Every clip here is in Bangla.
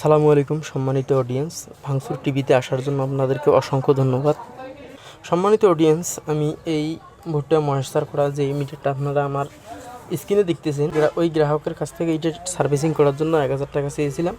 আসসালামু আলাইকুম সম্মানিত অডিয়েন্স ভাঙসুর টিভিতে আসার জন্য আপনাদেরকে অসংখ্য ধন্যবাদ। সম্মানিত অডিয়েন্স আমি এই ভুট্টা ময়েশ্চার করা যে মিটারটা আপনারা আমার স্ক্রিনে দেখতেছেন ওই গ্রাহকের কাছ থেকে এইটা সার্ভিসিং করার জন্য এক হাজার টাকা চেয়েছিলাম।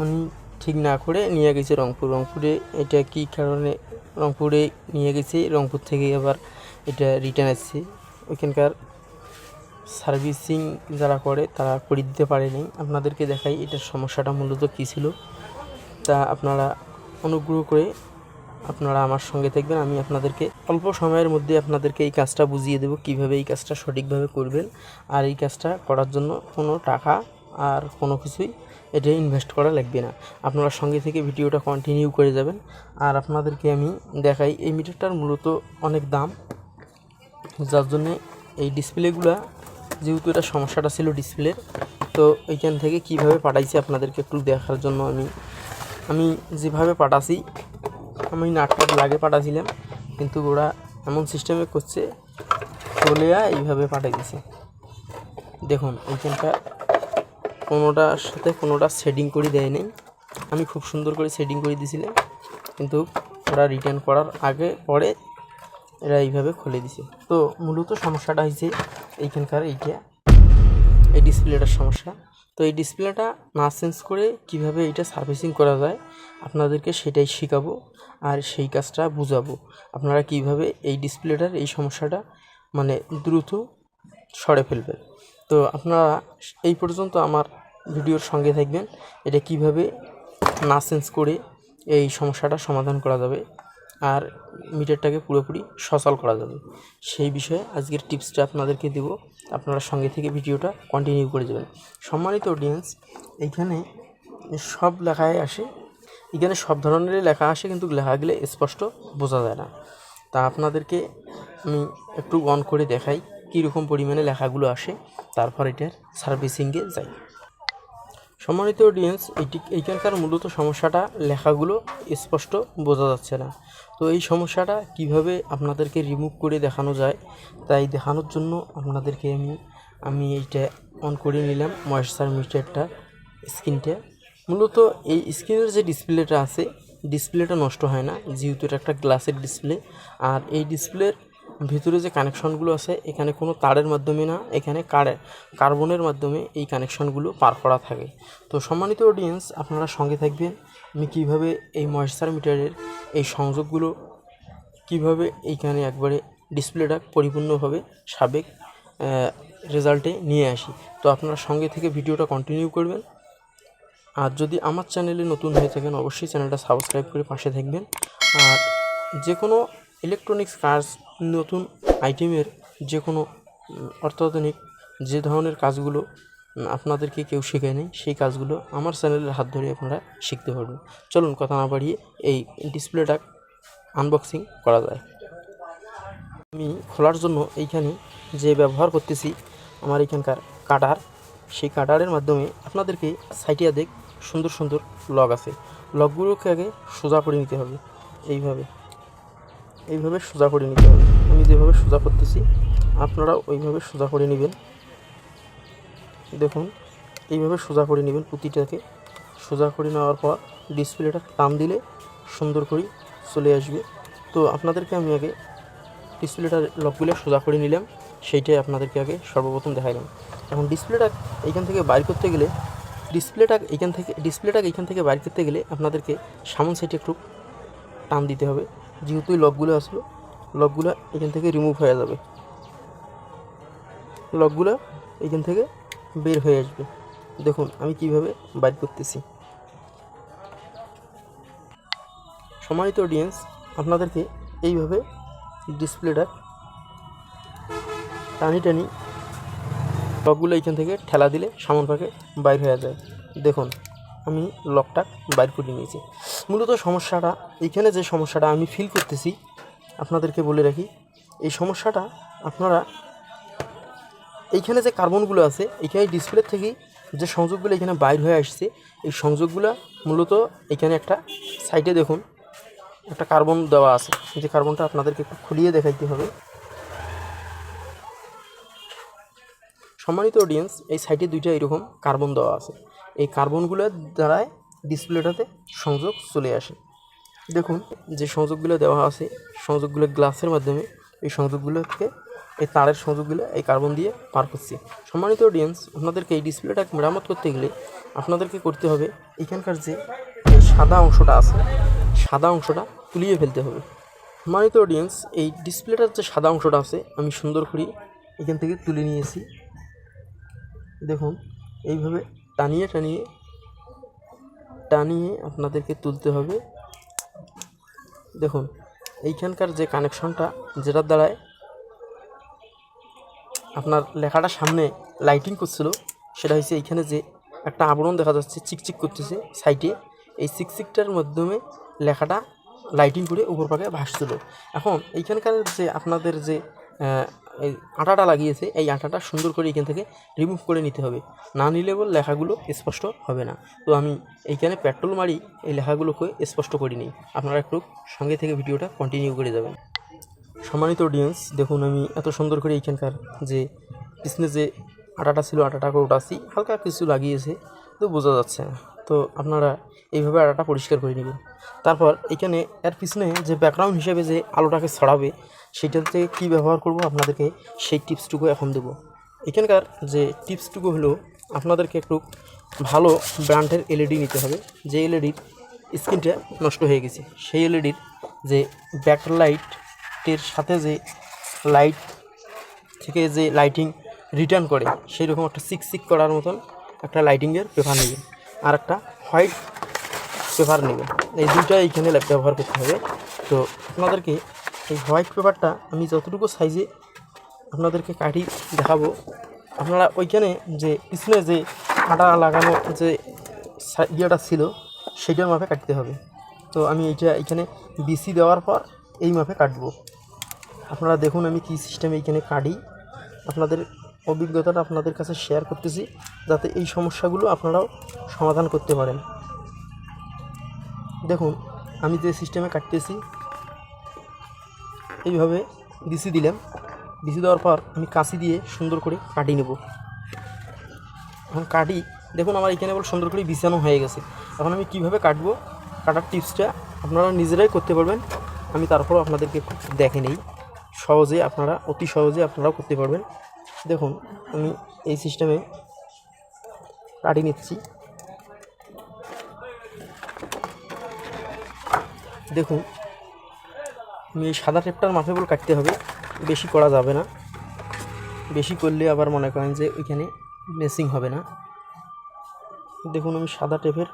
উনি ঠিক না করে নিয়ে গেছে রংপুর। রংপুরে এটা কী কারণে, রংপুরে নিয়ে গেছে, রংপুর থেকে আবার এটা রিটার্ন আসছে। ওইখানকার সার্ভিসিং যারা করে, তারা করে দিতে পারেনি। আপনাদেরকে দেখাই এটার সমস্যাটা মূলত কী ছিল। তা আপনারা অনুগ্রহ করে আপনারা আমার সঙ্গে থাকবেন, আমি আপনাদেরকে অল্প সময়ের মধ্যে আপনাদেরকে এই কাজটা বুঝিয়ে দেবো, কীভাবে এই কাজটা সঠিকভাবে করবেন। আর এই কাজটা করার জন্য কোনো টাকা আর কোনো কিছুই এটা ইনভেস্ট করা লাগবে না। আপনারা সঙ্গে থেকে ভিডিওটা কন্টিনিউ করে যাবেন। আর আপনাদেরকে আমি দেখাই, এই মিটারটার মূলত অনেক দাম। যার জন্যে এই ডিসপ্লেগুলা যেহেতু এটা সমস্যাটা ছিল ডিসপ্লের তো এইখান থেকে কীভাবে পাঠাইছি আপনাদেরকে একটু দেখার জন্য আমি আমি যেভাবে পাঠাছি, আমি নাটপাট লাগে পাঠাছিলাম, কিন্তু ওরা এমন সিস্টেমে করছে চলে এইভাবে পাঠাই দিছে। দেখুন এইখানকার কোনোটার সাথে কোনোটা সেটিং করে দেয় নাই। আমি খুব সুন্দর করে শেডিং করে দিয়েছিলাম কিন্তু ওরা রিটার্ন করার আগে, পরে এরা এইভাবে খুলে দিছে। তো মূলত সমস্যাটা হয়েছে এইখানকার এইটা এই ডিসপ্লেটার সমস্যা। তো এই ডিসপ্লেটা না চেঞ্জ করে কীভাবে এটা সার্ভিসিং করা যায়, আপনাদেরকে সেটাই শেখাবো আর সেই কাজটা বুঝাবো। আপনারা কীভাবে এই ডিসপ্লেটার এই সমস্যাটা মানে দ্রুত সরে ফেলবেন। তো আপনারা এই পর্যন্ত আমার ভিডিওর সঙ্গে থাকবেন। এটা কীভাবে না চেঞ্জ করে এই সমস্যাটা সমাধান করা যাবে। আর মিটারটাকে পুরোপুরি সচল করা যাবে। সেই বিষয়ে আজকের টিপসটা আপনাদেরকে দেব। আপনারা সঙ্গে থেকে ভিডিওটা কন্টিনিউ করে যাবেন। সম্মানিত অডিয়েন্স এইখানে সব লেখায় আসে, এখানে সব ধরনেরই লেখা আসে, কিন্তু লেখাগুলো স্পষ্ট বোঝা যায় না। তা আপনাদেরকে আমি একটু অন করে দেখাই কীরকম পরিমাণে লেখাগুলো আসে, তারপর এটার সার্ভিসিংয়ে যাই। সম্মানিত অডিয়েন্স এইটি এইখানকার মূলত সমস্যাটা লেখাগুলো স্পষ্ট বোঝা যাচ্ছে না। তো এই সমস্যাটা কীভাবে আপনাদেরকে রিমুভ করে দেখানো যায়, তাই দেখানোর জন্য আপনাদেরকে আমি আমি এইটা অন করে নিলাম ময়েশ্চার মিটারটা স্ক্রিনটা। মূলত এই স্ক্রিনের যে ডিসপ্লেটা আছে ডিসপ্লেটা নষ্ট হয় না, যেহেতু এটা একটা গ্লাসের ডিসপ্লে আর এই ডিসপ্লের ভিতরে যে কানেকশনগুলো আছে, এখানে কোনো তারের মাধ্যমে না, এখানে কারে, কার্বনের মাধ্যমে এই কানেকশনগুলো পার করা থাকে। তো সম্মানিত অডিয়েন্স আপনারা সঙ্গে থাকবেন আমি কীভাবে এই ময়েশ্চার মিটারের এই সংযোগগুলো কীভাবে এইখানে একবারে ডিসপ্লেটা পরিপূর্ণভাবে সাবেক রেজাল্টে নিয়ে আসি। তো আপনারা সঙ্গে থেকে ভিডিওটা কন্টিনিউ করবেন। আর যদি আমার চ্যানেলে নতুন হয়ে থাকেন, অবশ্যই চ্যানেলটা সাবস্ক্রাইব করে পাশে থাকবেন। আর যে কোনো ইলেকট্রনিক্স কাজ নতুন আইটেমের যে কোনো অত্যাধুনিক যে ধরনের কাজগুলো আপনাদেরকে কেউ শেখায় নেই, সেই কাজগুলো আমার চ্যানেলের হাত ধরে আপনারা শিখতে পারবেন। চলুন কথা না বাড়িয়ে এই ডিসপ্লেটা আনবক্সিং করা যায়। আমি খোলার জন্য এইখানে যে ব্যবহার করতেছি, আমার এখানকার কাটার, সেই কাটারের মাধ্যমে আপনাদেরকে সাইটিয়া দেখ সুন্দর সুন্দর লগ আছে। লগগুলোকে আগে সোজা করে নিতে হবে। এইভাবে এইভাবে সোজা করে নিতে হবে। আমি যেভাবে সোজা করতেছি আপনারা ওইভাবে সোজা করে নেবেন। দেখুন, এইভাবে সোজা করে নেবেন পুঁতিটাকে সোজা করে নেওয়ার পর ডিসপ্লেটা টান দিলে সুন্দর করে চলে আসবে। তো আপনাদেরকে আমি আগে ডিসপ্লেটার লকগুলো সোজা করে নিলাম, সেইটাই আপনাদেরকে আগে সর্বপ্রথম দেখাইলাম। এখন ডিসপ্লেটা এইখান থেকে বাইর করতে গেলে, ডিসপ্লেটা এইখান থেকে, ডিসপ্লেটা এইখান থেকে বাইর করতে গেলে আপনাদেরকে সামন সাইডে একটু টান দিতে হবে। যেহেতু লকগুলো আসলো লকগুলো এখান থেকে রিমুভ হয়ে যাবে। লকগুলো এখান থেকে বের হয়ে আসবে। দেখুন, আমি কীভাবে বাইর করতেছি। সম্মানিত অডিয়েন্স আপনাদেরকে এইভাবে ডিসপ্লেটা টানি টানি লকগুলো এইখান থেকে ঠেলা দিলে সামন পাকে বাইর হয়ে যায়। দেখুন, আমি লকটা বাইর করে নিয়েছি। মূলত সমস্যাটা এইখানে যে সমস্যাটা আমি ফিল করতেছি আপনাদেরকে বলে রাখি, এই সমস্যাটা আপনারা এইখানে যে কার্বনগুলো আছে, এইখানে ডিসপ্লে থেকেই যে সংযোগগুলো এখানে বাইর হয়ে আসছে, এই সংযোগগুলো মূলত এখানে একটা সাইডে দেখুন, একটা কার্বন দেওয়া আছে। যে কার্বনটা আপনাদেরকে একটু খুলিয়ে দেখাইতে হবে। সম্মানিত অডিয়েন্স এই সাইডে দুইটা এরকম কার্বন দেওয়া আছে। এই কার্বনগুলোর দ্বারায় ডিসপ্লেটাতে সংযোগ চলে আসে। দেখুন, যে সংযোগগুলো দেওয়া আছে, সংযোগগুলো গ্লাসের মাধ্যমে, এই সংযোগগুলোকে, এই তারের সংযোগগুলো, এই কার্বন দিয়ে পার করছি। সম্মানিত অডিয়েন্স আপনাদেরকে এই ডিসপ্লেটা মেরামত করতে গেলে আপনাদেরকে করতে হবে, এখানকার যে সাদা অংশটা আছে, সাদা অংশটা তুলিয়ে ফেলতে হবে। সম্মানিত অডিয়েন্স এই ডিসপ্লেটার যে সাদা অংশটা আছে, আমি সুন্দর করে এখান থেকে তুলে নিয়েছি। দেখুন, এইভাবে টানিয়ে টানিয়ে টানিয়ে আপনাদেরকে তুলতে হবে। দেখুন, এইখানকার যে কানেকশনটা যেটার দ্বারায় আপনার লেখাটা সামনে লাইটিং করছিল, সেটা হচ্ছে এইখানে যে একটা আবরণ দেখা যাচ্ছে, চিকচিক করতেছে সাইডে এই চিকচিকটার মাধ্যমে লেখাটা লাইটিং করে উপর পাকে ভাসছিল। এখন এইখানকার যে আপনাদের যে এই আটাটা লাগিয়েছে, এই আটাটা সুন্দর করে এখান থেকে রিমুভ করে নিতে হবে। না নিলে বল লেখাগুলো স্পষ্ট হবে না। তো আমি এইখানে পেট্রোল মারি, এই লেখাগুলোকে স্পষ্ট করে নিই। আপনারা একটু সঙ্গে থেকে ভিডিওটা কন্টিনিউ করে যাবেন। সম্মানিত অডিয়েন্স দেখুন আমি এত সুন্দর করে এইখানকার যে পিছনে যে আটাটা ছিল, আটাটা করে ওটাছি হালকা কিছু লাগিয়েছে, তো বোঝা যাচ্ছে না। তো আপনারা এইভাবে আটাটা পরিষ্কার করে নেবেন। তারপর এখানে এর পিছনে যে ব্যাকগ্রাউন্ড হিসেবে যে আলোটাকে ছড়াবে সেটাতে কী ব্যবহার করব আপনাদেরকে সেই টিপসটুকু এখন দেবো। এখানকার যে টিপসটুকু হলো, আপনাদেরকে একটু ভালো ব্র্যান্ডের এলইডি নিতে হবে। যে এলইডির স্ক্রিনটা নষ্ট হয়ে গেছে, সেই এলইডির যে ব্যাকলাইটের সাথে যে লাইট থেকে যে লাইটিং রিটার্ন করে সেই রকম একটা সিক সিক করার মতন একটা লাইটিংয়ের পেপার নেবেন। আর একটা হোয়াইট পেপার নেবেন। এই দুইটা এইখানে ব্যবহার করতে হবে। তো আপনাদেরকে এই হোয়াইট পেপারটা আমি যতটুকু সাইজে আপনাদেরকে কাটি দেখাবো, আপনারা ওইখানে যে পিছনে যে আটা লাগানো যে ইয়েটা ছিল, সেইটার মাপে কাটতে হবে। তো আমি এইটা এখানে বিসি দেওয়ার পর এই মাপে কাটবো। আপনারা দেখুন আমি কী সিস্টেমে এইখানে কাটি, আপনাদের অভিজ্ঞতাটা আপনাদের কাছে শেয়ার করতেছি, যাতে এই সমস্যাগুলো আপনারাও সমাধান করতে পারেন। দেখুন, আমি যে সিস্টেমে কাটতেছি এইভাবে বিসি দিলাম। বিসি দেওয়ার পর আমি কাঁচি দিয়ে সুন্দর করে কাটি নেব। এখন কাটি, দেখুন আমার এখানে বল সুন্দর করে বিছানো হয়ে গেছে। এখন আমি কীভাবে কাটবো? কাটার টিপসটা আপনারা নিজেরাই করতে পারবেন। আমি তারপরও আপনাদেরকে একটু দেখে নেই। সহজে আপনারা, অতি সহজে আপনারাও করতে পারবেন। দেখুন, আমি এই সিস্টেমে কাটি নিচ্ছি। দেখুন এই সাদা টেপটার মাপে বল কাটতে হবে, বেশি করা যাবে না। বেশি করলে আবার মনে করেন যে ওইখানে মেসিং হবে না। দেখুন আমি সাদা টেপের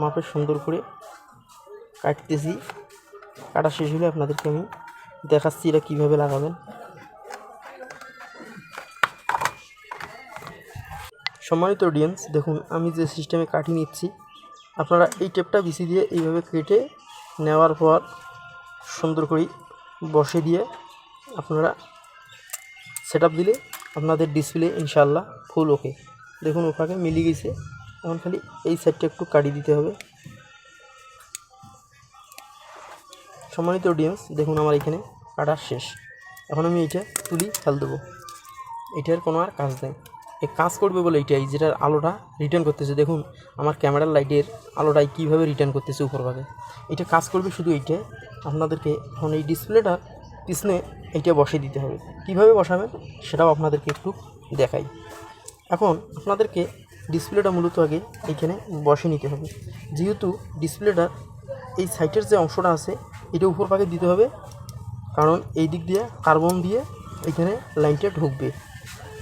মাপে সুন্দর করে কাটতেছি। কাটা শেষ হলে আপনাদেরকে আমি দেখাচ্ছি এটা কীভাবে লাগাবেন। সম্মানিত অডিয়েন্স দেখুন আমি যে সিস্টেমে কাটি নিচ্ছি, আপনারা এই টেপটা বিসি দিয়ে এইভাবে কেটে নেওয়ার পর সুন্দর করে বসে দিয়ে আপনারা সেট দিলে আপনাদের ডিসপ্লে ইনশাল্লাহ ফুল ওকে দেখুন ওখানে মিলি গেছে। এখন খালি এই সাইডটা একটু কাটি দিতে হবে। সম্মানিত অডিয়েন্স দেখুন আমার এখানে কাটার শেষ। এখন আমি এইটা তুলি, ফেল দেবো। এটার কোনো আর কাজ নেই। কাজ করবে বলে এইটাই যেটার আলোটা রিটার্ন করতেছে। দেখুন, আমার ক্যামেরার লাইটের আলোটাই কীভাবে রিটার্ন করতেছে উপরভাগে। এটা কাজ করবে শুধু এইটাই আপনাদেরকে এখন এই ডিসপ্লেটা পিছনে এইটা বসিয়ে দিতে হবে। কীভাবে বসাবেন সেটাও আপনাদেরকে একটু দেখাই। এখন আপনাদেরকে ডিসপ্লেটা মূলত আগে এইখানে বসে নিতে হবে। যেহেতু ডিসপ্লেটার এই সাইটের যে অংশটা আছে, এটা উপর পাকে দিতে হবে, কারণ এই দিক দিয়ে কার্বন দিয়ে এখানে লাইনটা ঢুকবে।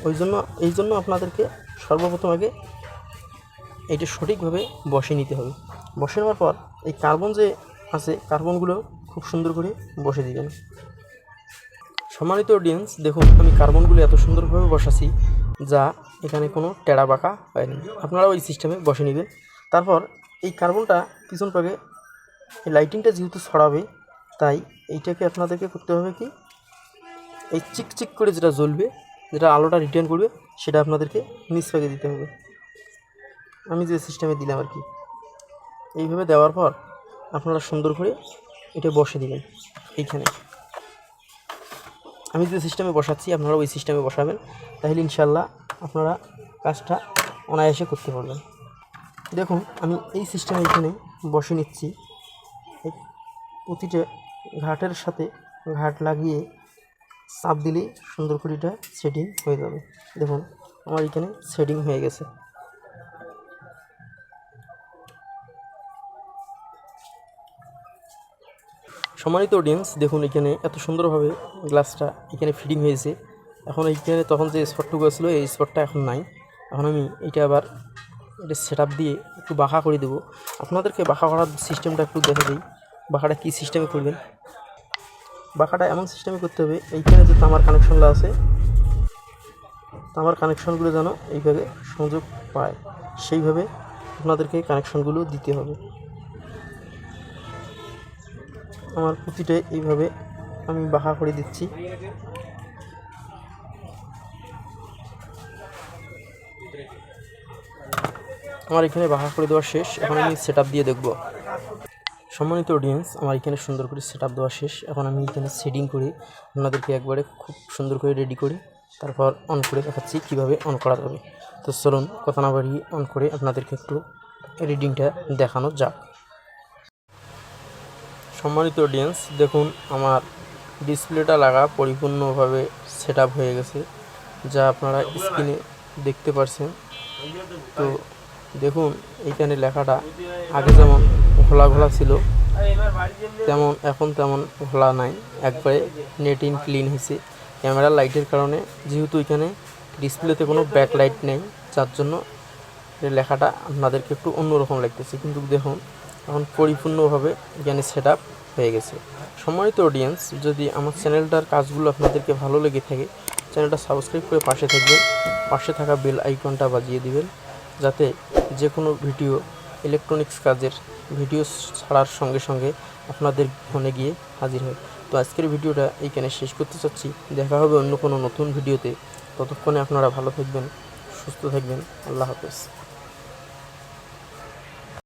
ওই জন্য, এই জন্য আপনাদেরকে সর্বপ্রথম আগে এইটা সঠিকভাবে বসে নিতে হবে। বসে নেওয়ার পর এই কার্বন যে আছে, কার্বনগুলো খুব সুন্দর করে বসে দিবেন। সম্মানিত অডিয়েন্স দেখুন, আমি কার্বনগুলো এত সুন্দরভাবে বসাছি যা এখানে কোনো টেড়া বাঁকা হয়নি আপনারা ওই সিস্টেমে বসে নেবেন। তারপর এই কার্বনটা পিছন পাকে, এই লাইটিংটা যেহেতু ছড়াবে, তাই এইটাকে আপনাদেরকে করতে হবে কি? এই চিকচিক করে যেটা জ্বলবে যেটা আলোটা রিটার্ন করবে, সেটা আপনাদেরকে পাকে দিতে হবে। আমি যে সিস্টেমে দিলাম আর কি। এইভাবে দেওয়ার পর আপনারা সুন্দর করে এটা বসে দিবেন, এইখানে। আমি যে সিস্টেমে বসাচ্ছি, আপনারা ওই সিস্টেমে বসাবেন, তাহলে ইনশাল্লাহ আপনারা কাজটা অনায়াসে করতে পারবেন। দেখুন, আমি এই সিস্টেমে এখানে বসে নিচ্ছি। প্রতিটা ঘাটের সাথে ঘাট লাগিয়ে চাপ দিলে সুন্দর করে এটা সেটিং হয়ে যাবে। দেখুন, আমার এখানে সেটিং হয়ে গেছে। সম্মানিত অডিয়েন্স দেখুন এখানে এত সুন্দরভাবে গ্লাসটা এখানে ফিটিং হয়েছে। এখন এইখানে তখন যে স্পটটুকু ছিল, এই স্পটটা এখন নাই। এখন আমি এটা আবার এটা সেট দিয়ে একটু বাঁকা করে দেবো। আপনাদেরকে বাঁকা করার সিস্টেমটা একটু দেখা দিই। বাঁকাটা কী সিস্টেমে করবেন? বাঁকাটা এমন সিস্টেমে করতে হবে, এইখানে যে তামার কানেকশনটা আছে, তামার কানেকশনগুলো যেন এইভাবে সংযোগ পায়, সেইভাবে আপনাদেরকে কানেকশনগুলো দিতে হবে। আমার প্রতিটা এইভাবে আমি বাঁকা করে দিচ্ছি। আমার এখানে বাঁকা করে দেওয়া শেষ, এখন আমি সেট দিয়ে দেখব। সম্মানিত অডিয়েন্স আমার এখানে সুন্দর করে সেট আপ দেওয়া শেষ। এখন আমি এখানে সেটিং করে। আপনাদেরকে একবারে খুব সুন্দর করে রেডি করি। তারপর অন করে দেখাচ্ছি কীভাবে অন করা যাবে। তো চলুন, কথা না বাড়িয়ে অন করে আপনাদেরকে একটু রিডিংটা দেখানো যাক। সম্মানিত অডিয়েন্স দেখুন, আমার ডিসপ্লেটা লাগা পরিপূর্ণভাবে সেট হয়ে গেছে। যা আপনারা স্ক্রিনে দেখতে পারছেন। তো দেখুন, এইখানে লেখাটা আগে যেমন ঘোলা ঘোলা ছিল, তেমন এখন তেমন ঘোলা নাই। একবারে নেট ইন ক্লিন হয়েছে। ক্যামেরা লাইটের কারণে যেহেতু এখানে ডিসপ্লেতে কোনো ব্যাক লাইট নেই, যার জন্য লেখাটা আপনাদেরকে একটু অন্যরকম লাগতেছে। কিন্তু দেখুন, এখন পরিপূর্ণভাবে এখানে সেট হয়ে গেছে। সম্মানিত অডিয়েন্স যদি আমার চ্যানেলটার কাজগুলো আপনাদেরকে ভালো লেগে থাকে চ্যানেলটা সাবস্ক্রাইব করে পাশে থাকবেন। পাশে থাকা বেল আইকনটা বাজিয়ে দিবেন। যাতে যে কোনো ভিডিও ইলেকট্রনিক্স কাজের ভিডিও ছাড়ার সঙ্গে সঙ্গে আপনাদের ফোনে গিয়ে হাজির হয়। তো আজকের ভিডিওটা এইখানে শেষ করতে চাচ্ছি। দেখা হবে অন্য কোনো নতুন ভিডিওতে। ততক্ষণে আপনারা ভালো থাকবেন, সুস্থ থাকবেন। আল্লাহ হাফেজ।